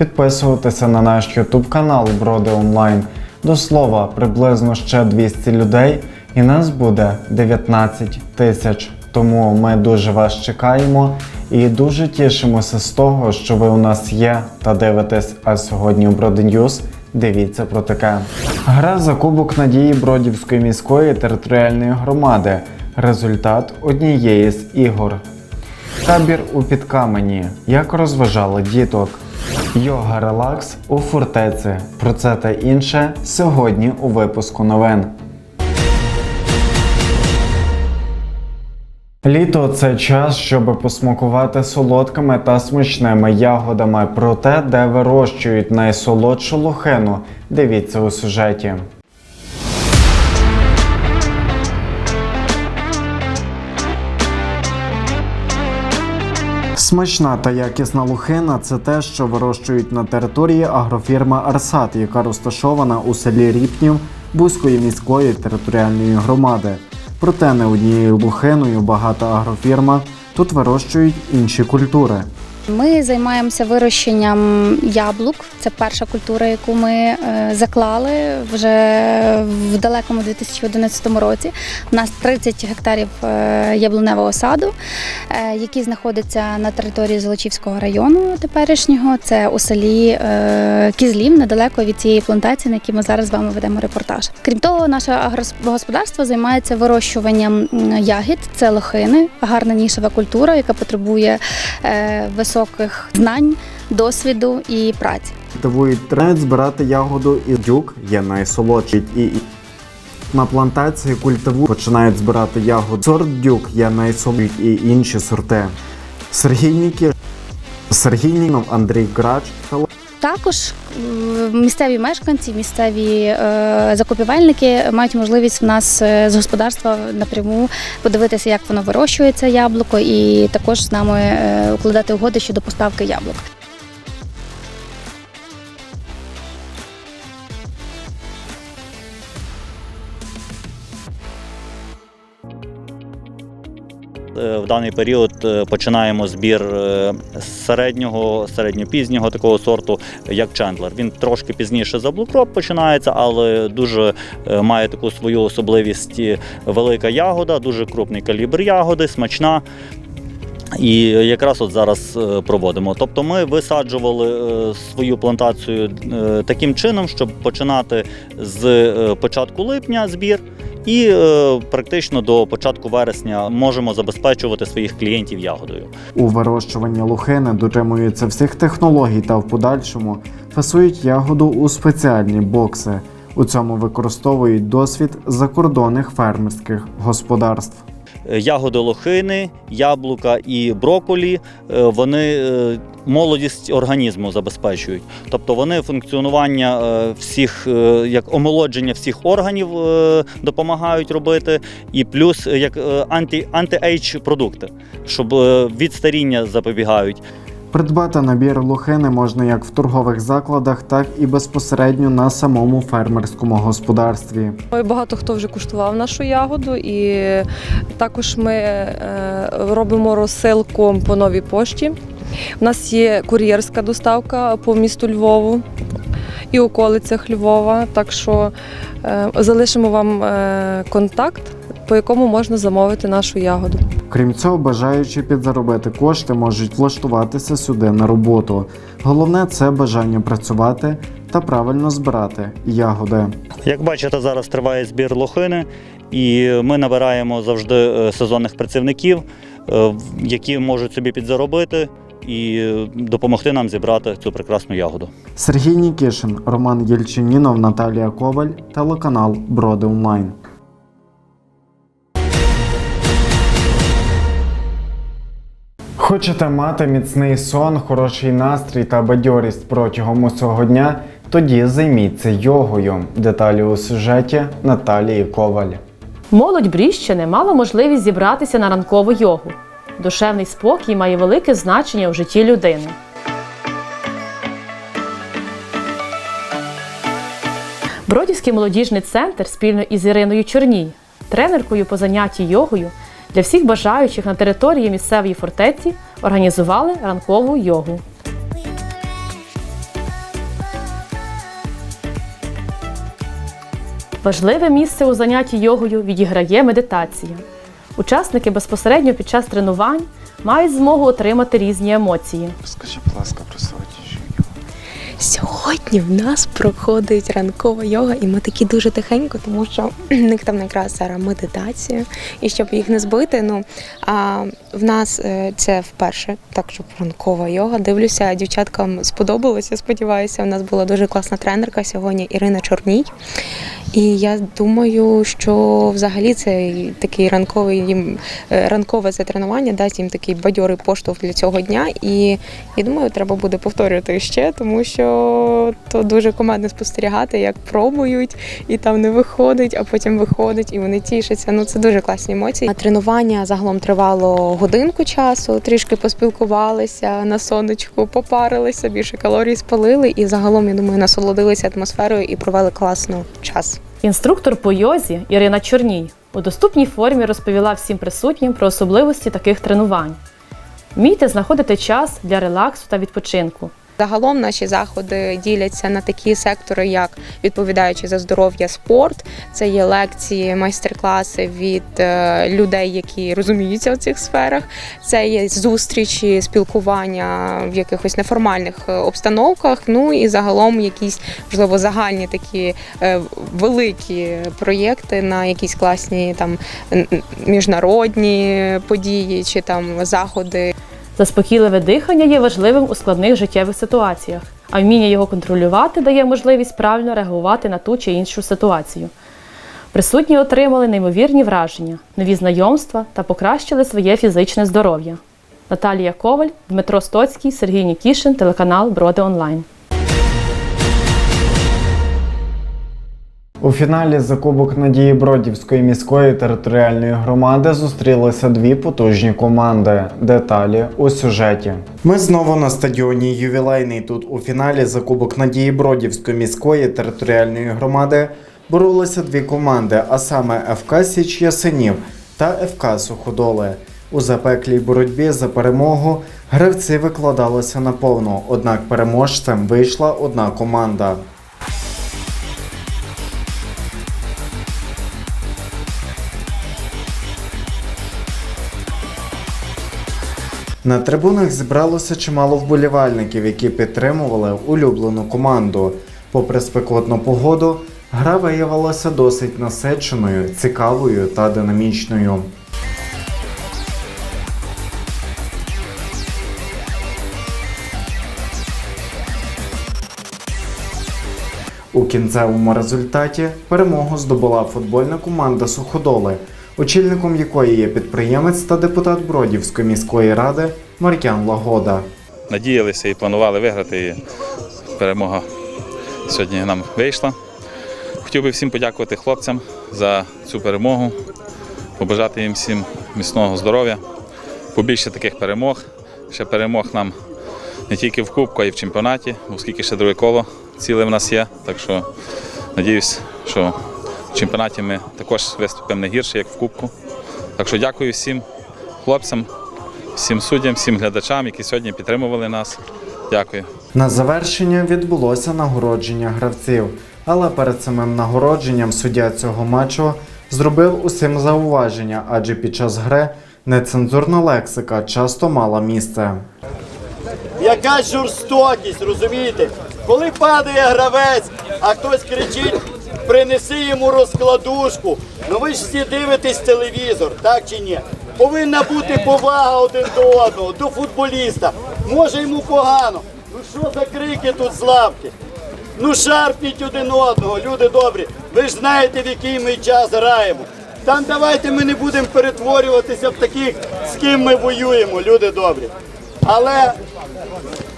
підписуватися на наш YouTube канал Броди Онлайн. До слова, приблизно ще 200 людей, і нас буде 19 тисяч. Тому ми дуже вас чекаємо і дуже тішимося з того, що ви у нас є та дивитесь. А сьогодні у Броди Ньюс Дивіться про таке. Гра за Кубок Надії Бродівської міської територіальної громади. Результат однієї з ігор. Табір у Підкамені. Як розважали діток. Йога релакс у фортеці. Про це та інше сьогодні у випуску новин. Літо це час, щоб посмакувати солодкими та смачними ягодами. Про те, де вирощують найсолодшу лохину, дивіться у сюжеті. Смачна та якісна лухина це те, що вирощують на території агрофірма Арсат, яка розташована у селі Ріпнів Бузької міської територіальної громади. Проте не однією лухиною багата агрофірма тут вирощують інші культури. Ми займаємося вирощенням яблук. Це перша культура, яку ми е, заклали вже в далекому 2011 році. У нас 30 гектарів е, яблуневого саду, е, який знаходиться на території Золочівського району теперішнього. Це у селі Кізлів, недалеко від цієї плантації, на якій ми зараз з вами ведемо репортаж. Крім того, наше агрогосподарство займається вирощуванням ягід. Це лохини, гарна нішева культура, яка потребує е, високих знань, досвіду і праці. Культивують тренд збирати ягоду і дюк є найсолодший. І на плантації культиву починають збирати ягоду. Сорт дюк є найсолодший і інші сорти. Сергій Нікі, Сергій Нінов, Андрій Грач Також місцеві мешканці, місцеві е, закупівельники мають можливість в нас е, з господарства напряму подивитися, як воно вирощується яблуко, і також з нами е, укладати угоди щодо поставки яблук. В даний період е, починаємо збір е, середнього, середньопізнього такого сорту, як Чендлер. Він трошки пізніше за Блукроп починається, але дуже е, має таку свою особливість велика ягода, дуже крупний калібр ягоди, смачна. І якраз от зараз е, проводимо. Тобто ми висаджували е, свою плантацію е, таким чином, щоб починати з е, початку липня збір, і е, практично до початку вересня можемо забезпечувати своїх клієнтів ягодою. У вирощуванні лухини дотримуються всіх технологій та в подальшому фасують ягоду у спеціальні бокси. У цьому використовують досвід закордонних фермерських господарств. Е, Ягоди лохини, яблука і броколі е, вони молодість організму забезпечують. Тобто вони функціонування е, всіх, е, як омолодження всіх органів е, допомагають робити, і плюс як анти, анти-ейдж продукти, щоб від старіння запобігають. Придбати набір лухини можна як в торгових закладах, так і безпосередньо на самому фермерському господарстві. Багато хто вже куштував нашу ягоду, і також ми робимо розсилку по новій пошті. У нас є кур'єрська доставка по місту Львову і околицях Львова. Так що е, залишимо вам е, контакт, по якому можна замовити нашу ягоду. Крім цього, бажаючи підзаробити кошти, можуть влаштуватися сюди на роботу. Головне це бажання працювати та правильно збирати ягоди. Як бачите, зараз триває збір лохини, і ми набираємо завжди е, сезонних працівників, які можуть собі підзаробити і е, допомогти нам зібрати цю прекрасну ягоду. Сергій Нікішин, Роман Єльчинінов, Наталія Коваль, телеканал Броди Онлайн. Хочете мати міцний сон, хороший настрій та бадьорість протягом усього дня? Тоді займіться йогою. Деталі у сюжеті Наталії Коваль. Молодь Бріщини мала можливість зібратися на ранкову йогу. Душевний спокій має велике значення в житті людини. Бродівський молодіжний центр спільно із Іриною Чорній, тренеркою по занятті йогою, для всіх бажаючих на території місцевої фортеці організували ранкову йогу. Важливе місце у занятті йогою відіграє медитація. Учасники безпосередньо під час тренувань мають змогу отримати різні емоції. Скажи, будь ласка, про сьогоднішню Сьогодні в нас проходить ранкова йога, і ми такі дуже тихенько, тому що в них там якраз зараз медитація. І щоб їх не збити, ну а в нас е, це вперше, так що ранкова йога. Дивлюся, дівчаткам сподобалося. Сподіваюся, у нас була дуже класна тренерка сьогодні Ірина Чорній. І я думаю, що взагалі цей такий ранковий їм е, ранкове це тренування дасть їм такий бадьорий поштовх для цього дня. І я думаю, треба буде повторювати ще, тому що то дуже командно спостерігати, як пробують, і там не виходить, а потім виходить, і вони тішаться. Ну це дуже класні емоції. Тренування загалом тривало годинку часу, трішки поспілкувалися на сонечку, попарилися, більше калорій спалили, і загалом я думаю, насолодилися атмосферою і провели класно час. Інструктор по йозі Ірина Чорній у доступній формі розповіла всім присутнім про особливості таких тренувань. Вмійте знаходити час для релаксу та відпочинку. Загалом наші заходи діляться на такі сектори, як відповідаючи за здоров'я спорт. Це є лекції, майстер-класи від е, людей, які розуміються в цих сферах. Це є зустрічі, спілкування в якихось неформальних е, обстановках. Ну і загалом якісь можливо загальні такі е, великі проєкти на якісь класні там міжнародні події чи там заходи. Заспокійливе дихання є важливим у складних життєвих ситуаціях, а вміння його контролювати дає можливість правильно реагувати на ту чи іншу ситуацію. Присутні отримали неймовірні враження, нові знайомства та покращили своє фізичне здоров'я. Наталія Коваль, Дмитро Стоцький, Сергій Нікішин, телеканал Броди Онлайн. У фіналі за Кубок Надії Бродівської міської територіальної громади зустрілися дві потужні команди. Деталі у сюжеті. Ми знову на стадіоні ювілейний. Тут у фіналі за Кубок Надії Бродівської міської територіальної громади боролися дві команди, а саме ФК Січ Ясенів та ФК Суходоли. У запеклій боротьбі за перемогу гравці викладалися наповну, однак переможцем вийшла одна команда. На трибунах зібралося чимало вболівальників, які підтримували улюблену команду. Попри спекотну погоду, гра виявилася досить насиченою, цікавою та динамічною. У кінцевому результаті перемогу здобула футбольна команда Суходоли, очільником якої є підприємець та депутат Бродівської міської ради Мар'ян Лагода. надіялися і планували виграти. І перемога сьогодні нам вийшла. Хотів би всім подякувати хлопцям за цю перемогу, побажати їм всім міцного здоров'я, побільше таких перемог. Ще перемог нам не тільки в Кубку, а й в чемпіонаті, оскільки ще друге коло ціле в нас є. Так що надіюсь, що в чемпіонаті ми також виступимо не гірше, як в Кубку. Так що дякую всім хлопцям, всім суддям, всім глядачам, які сьогодні підтримували нас. Дякую. На завершення відбулося нагородження гравців, але перед самим нагородженням суддя цього матчу зробив усім зауваження, адже під час гри нецензурна лексика часто мала місце. Якась жорстокість, розумієте? Коли падає гравець, а хтось кричить, принеси йому розкладушку. Ну ви ж всі дивитесь телевізор, так чи ні? Повинна бути повага один до одного, до футболіста. Може йому погано. Ну що за крики тут з лавки? Ну шарпніть один одного, люди добрі. Ви ж знаєте, в який ми час граємо. Там давайте ми не будемо перетворюватися в таких з ким ми воюємо, люди добрі. Але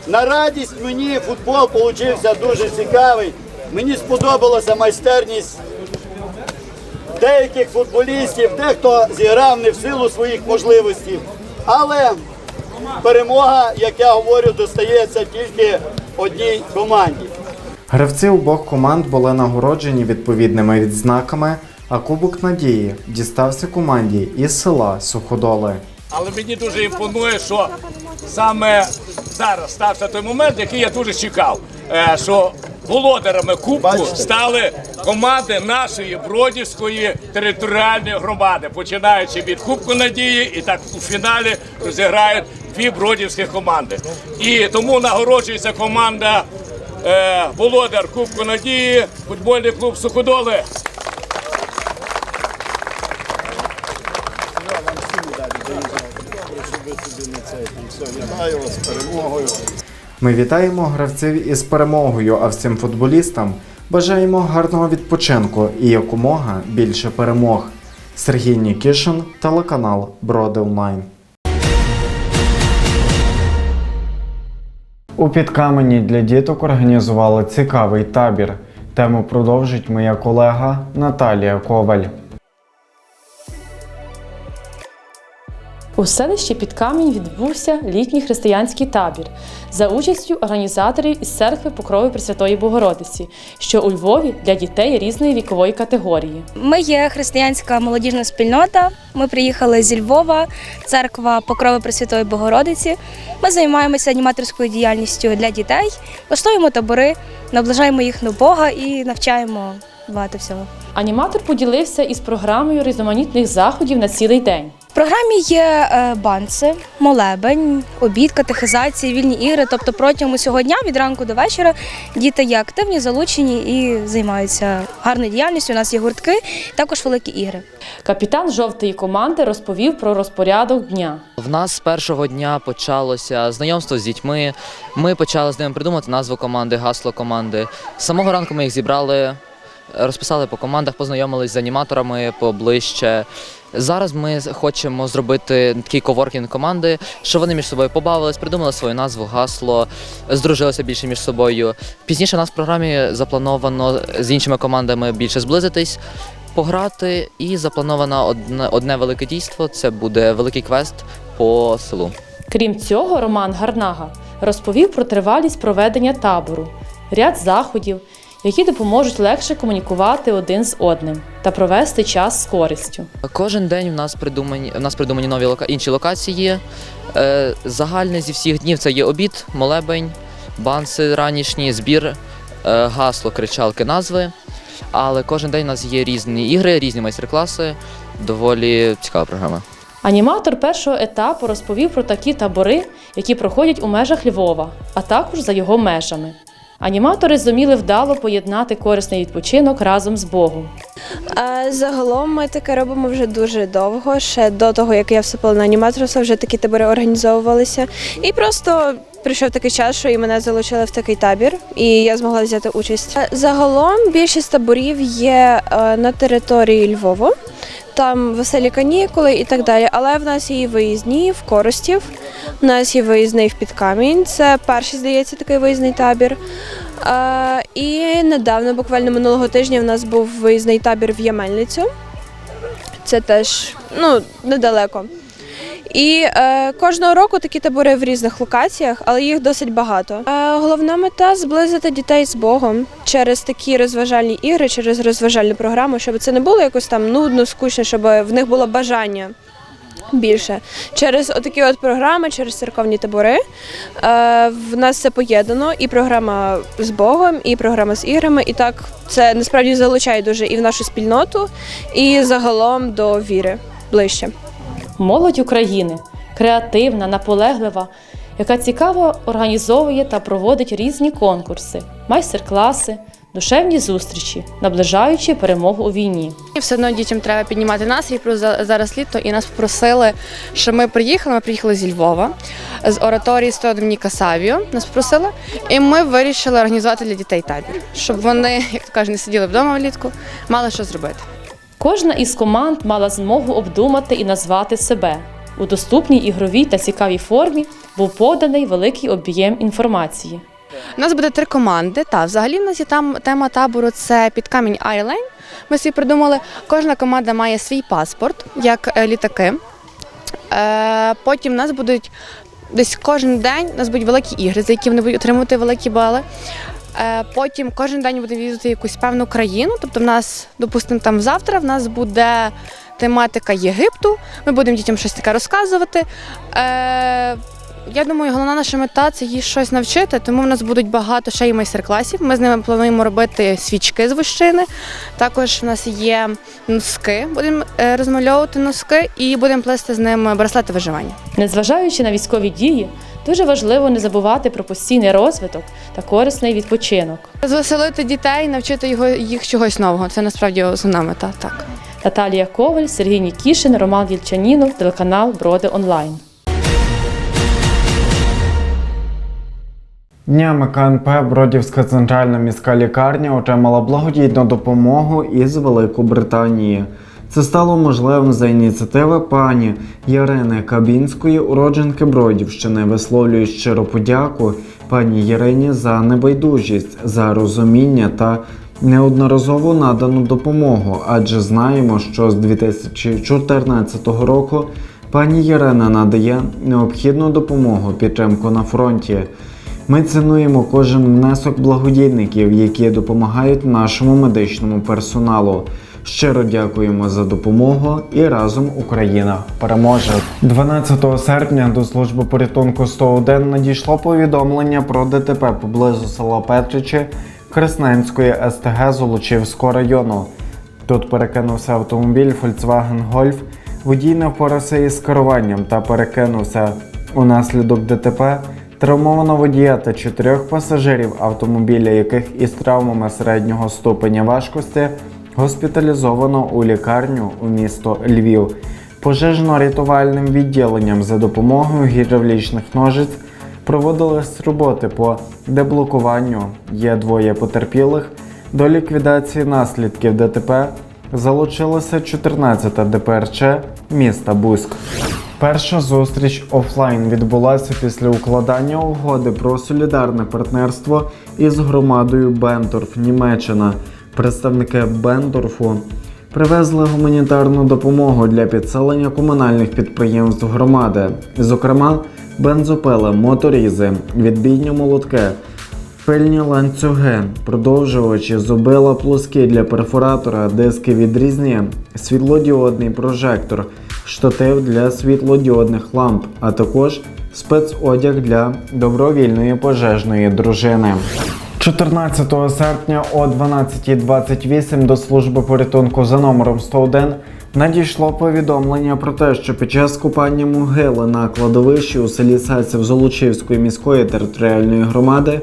на радість мені футбол получився дуже цікавий. Мені сподобалася майстерність деяких футболістів, дехто зіграв не в силу своїх можливостей. Але перемога, як я говорю, достається тільки одній команді. Гравці обох команд були нагороджені відповідними відзнаками, а Кубок Надії дістався команді із села Суходоли. Але мені дуже імпонує, що саме зараз стався той момент, який я дуже чекав. е, Що володарами кубку стали команди нашої Бродівської територіальної громади, починаючи від Кубку Надії, і так у фіналі розіграють дві бродівські команди. І тому нагороджується команда е, Володар Кубку Надії, футбольний клуб Суходоли. Вітаю вас з перемогою. Ми вітаємо гравців із перемогою, а всім футболістам бажаємо гарного відпочинку і якомога більше перемог. Сергій Нікішин, телеканал Броди Онлайн. У Підкамені для діток організували цікавий табір. Тему продовжить моя колега Наталія Коваль. У селищі під камінь відбувся літній християнський табір за участю організаторів із церкви Покрови Пресвятої Богородиці, що у Львові для дітей різної вікової категорії. Ми є християнська молодіжна спільнота. Ми приїхали зі Львова, церква Покрови Пресвятої Богородиці. Ми займаємося аніматорською діяльністю для дітей, влаштуємо табори, наближаємо їх до Бога і навчаємо багато всього. Аніматор поділився із програмою різноманітних заходів на цілий день. В програмі є е, банци, молебень, обід, катехизації, вільні ігри. Тобто протягом усього дня від ранку до вечора діти є активні, залучені і займаються гарною діяльністю. У нас є гуртки, також великі ігри. Капітан жовтої команди розповів про розпорядок дня. В нас з першого дня почалося знайомство з дітьми. Ми почали з ними придумати назву команди, гасло команди. З самого ранку ми їх зібрали, розписали по командах, познайомились з аніматорами поближче. Зараз ми хочемо зробити такий коворкінг команди, щоб вони між собою побавились, придумали свою назву, гасло, здружилися більше між собою. Пізніше у нас в програмі заплановано з іншими командами більше зблизитись, пограти, і заплановано одне, одне велике дійство. Це буде великий квест по селу. Крім цього, Роман Гарнага розповів про тривалість проведення табору, ряд заходів, які допоможуть легше комунікувати один з одним та провести час з користю. Кожен день у нас придумані у нас придумані нові лока... інші локації. Е, загальне зі всіх днів це є обід, молебень, банси ранішні, збір, е, гасло, кричалки, назви. Але кожен день у нас є різні ігри, різні майстер-класи. Доволі цікава програма. Аніматор першого етапу розповів про такі табори, які проходять у межах Львова, а також за його межами. Аніматори зуміли вдало поєднати корисний відпочинок разом з Богом. Загалом ми таке робимо вже дуже довго. Ще до того, як я вступила на аніматорство, вже такі табори організовувалися. І просто прийшов такий час, що і мене залучили в такий табір, і я змогла взяти участь. Загалом більшість таборів є е, на території Львова. Там веселі канікули і так далі. Але в нас є виїзні в Коростів, у нас є виїзний в Підкамінь. Це перший, здається, такий виїзний табір. Е, і недавно, буквально минулого тижня, в нас був виїзний табір в Ямельницю. Це теж ну, недалеко. І е, кожного року такі табори в різних локаціях, але їх досить багато. Е, головна мета зблизити дітей з Богом через такі розважальні ігри, через розважальну програму, щоб це не було якось там нудно, скучно, щоб в них було бажання більше. Через отакі от програми, через церковні табори. Е, в нас це поєднано, і програма з Богом, і програма з іграми. І так це насправді залучає дуже і в нашу спільноту, і загалом до віри ближче. Молодь України креативна, наполеглива, яка цікаво організовує та проводить різні конкурси, майстер-класи, душевні зустрічі, наближаючи перемогу у війні. І все одно дітям треба піднімати настрій. Плюс зараз літо, і нас попросили, що ми приїхали. Ми приїхали зі Львова з ораторії Сто Домініка Савіо. Нас попросили, і ми вирішили організувати для дітей табір, щоб вони, як то кажуть, не сиділи вдома влітку, мали що зробити. Кожна із команд мала змогу обдумати і назвати себе, У доступній ігровій та цікавій формі був поданий великий об'єм інформації. У нас буде три команди. Та взагалі в нас є там тема табору це під камінь Айлайн. Ми собі придумали, кожна команда має свій паспорт, як е, літаки. Е, потім в нас будуть десь кожен день у нас будуть великі ігри, за які вони будуть отримувати великі бали. Е, потім кожен день будемо відвідувати якусь певну країну. Тобто, в нас, допустимо, там завтра в нас буде тематика Єгипту. Ми будемо дітям щось таке розказувати. Е, я думаю, головна наша мета це їх щось навчити, тому в нас будуть багато ще й майстер-класів. Ми з ними плануємо робити свічки з вощини. Також в нас є носки, будемо е, розмальовувати носки і будемо плести з ними браслети виживання. Незважаючи на військові дії, дуже важливо не забувати про постійний розвиток та корисний відпочинок. Розвеселити дітей, навчити його їх чогось нового. Це насправді основна мета. Так. Наталія Коваль, Сергій Нікішин, Роман Вільчанінов, телеканал Броди Онлайн. Днями КНП Бродівська центральна міська лікарня отримала благодійну допомогу із Великобританії. Це стало можливим за ініціативи пані Ярини Кабінської, уродженки Бродівщини, висловлюю щиро подяку пані Ярині за небайдужість, за розуміння та неодноразово надану допомогу, адже знаємо, що з 2014 року пані Ярина надає необхідну допомогу підтримку на фронті. Ми цінуємо кожен внесок благодійників, які допомагають нашому медичному персоналу. Щиро дякуємо за допомогу і разом Україна переможе. 12 серпня до служби порятунку 101 надійшло повідомлення про ДТП поблизу села Петричі Красненської СТГ Золочівського району. Тут перекинувся автомобіль Volkswagen Golf. Водій не впорався із керуванням та перекинувся. Унаслідок ДТП травмовано водія та чотирьох пасажирів автомобіля, яких із травмами середнього ступеня важкості госпіталізовано у лікарню у місто Львів. Пожежно-рятувальним відділенням за допомогою гідравлічних ножиць проводились роботи по деблокуванню. Є двоє потерпілих. До ліквідації наслідків ДТП залучилося 14-та ДПРЧ міста Буськ. Перша зустріч офлайн відбулася після укладання угоди про солідарне партнерство із громадою Бендорф, Німеччина. Представники Бендорфу привезли гуманітарну допомогу для підселення комунальних підприємств громади, зокрема бензопили, моторізи, відбійні молотки, пильні ланцюги, продовжувачі, зубила плоскі для перфоратора, диски відрізні, світлодіодний прожектор, штатив для світлодіодних ламп, а також спецодяг для добровільної пожежної дружини. 14 серпня о 12.28 до служби порятунку за номером 101 надійшло повідомлення про те, що під час купання могили на кладовищі у селі Сальців Золочівської міської територіальної громади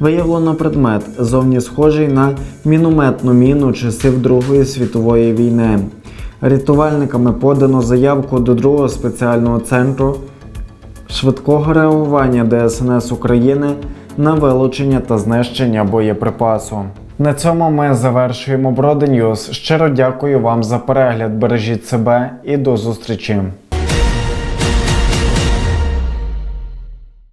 виявлено предмет, зовні схожий на мінометну міну часів Другої світової війни. Рятувальниками подано заявку до другого спеціального центру швидкого реагування ДСНС України на вилучення та знищення боєприпасу. На цьому ми завершуємо Броди Щиро дякую вам за перегляд. Бережіть себе і до зустрічі.